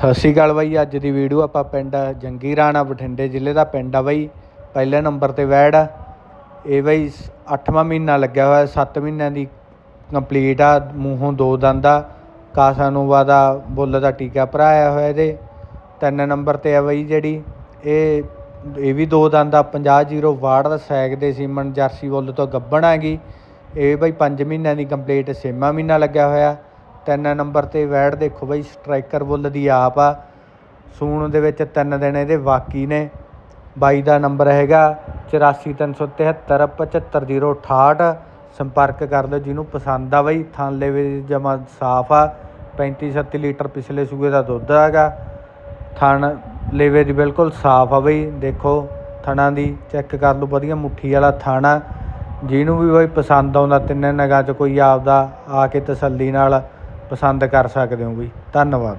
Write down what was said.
ਸਤਿ ਸ਼੍ਰੀ ਅਕਾਲ ਬਾਈ, ਅੱਜ ਦੀ ਵੀਡੀਓ ਆਪਾਂ ਪਿੰਡ ਜੰਗੀ ਰਾਣਾ ਬਠਿੰਡੇ ਜ਼ਿਲ੍ਹੇ ਦਾ ਪਿੰਡ ਆ ਬਾਈ। ਪਹਿਲੇ ਨੰਬਰ ਤੇ ਵੈੜ ਆ। ਇਹ ਬਾਈ 8ਵਾਂ ਮਹੀਨਾ ਲੱਗਿਆ ਹੋਇਆ 7 ਮਹੀਨਿਆਂ ਦੀ ਕੰਪਲੀਟ ਆ। ਮੂੰਹੋਂ ਦੋ ਦੰਦ ਆ। ਕਾਸਾਨੂਵਾ ਦਾ ਬੁੱਲ ਦਾ ਟੀਕਾ ਭਰਾਇਆ ਹੋਇਆ ਇਹਦੇ। ਤਿੰਨ ਨੰਬਰ ਤੇ ਆ ਬਾਈ ਜਿਹੜੀ। ਇਹ ਇਹ ਵੀ ਦੋ ਦੰਦ ਆ। 50 ਜ਼ੀਰੋ ਵਾਰਡ ਦਾ ਸੈਕ ਦੇ ਸੀਮਨ ਜਰਸੀ ਬੁੱਲ ਤੋਂ ਗੱਬਣ ਹੈਗੀ ਇਹ ਬਾਈ 5 ਮਹੀਨਿਆਂ ਦੀ ਕੰਪਲੀਟ ਛੇਵਾਂ ਮਹੀਨਾ ਲੱਗਿਆ ਹੋਇਆ। ਤਿੰਨ ਨੰਬਰ ਤੇ ਵੈੜ ਦੇਖੋ ਬਾਈ, ਸਟ੍ਰਾਈਕਰ ਬੁੱਲ ਦੀ ਆਪ ਆ। ਸੂਣ ਦੇ ਵਿੱਚ ਤਿੰਨ ਦਿਨ ਇਹਦੇ ਬਾਕੀ ਨੇ। ਬਾਈ ਦਾ ਨੰਬਰ ਹੈਗਾ 8437 75068 ਸੰਪਰਕ ਕਰ ਲਓ ਜਿਹਨੂੰ ਪਸੰਦ ਆ ਬਾਈ, ਥਾਂਲੇ ਵੀ ਜਮਾ ਸਾਫ਼ ਆ। 35 37 ਲੀਟਰ ਪਿਛਲੇ ਸੂਏ ਦਾ ਦੁੱਧ ਹੈਗਾ। ਥਣ ਲੇਵੇ ਦੀ ਬਿਲਕੁਲ ਸਾਫ਼ ਆ ਬਈ, ਦੇਖੋ ਥਣਾ ਦੀ, ਚੈੱਕ ਕਰ ਲਓ ਵਧੀਆ ਮੁੱਠੀ ਵਾਲਾ ਥਣ ਆ। ਜਿਹਨੂੰ ਵੀ ਬਈ ਪਸੰਦ ਆਉਂਦਾ, ਤਿੰਨੇ ਨਗਾਂ 'ਚ ਕੋਈ ਆਪਦਾ ਆ ਕੇ ਤਸੱਲੀ ਨਾਲ ਪਸੰਦ ਕਰ ਸਕਦੇ ਹੋ ਬਈ। ਧੰਨਵਾਦ।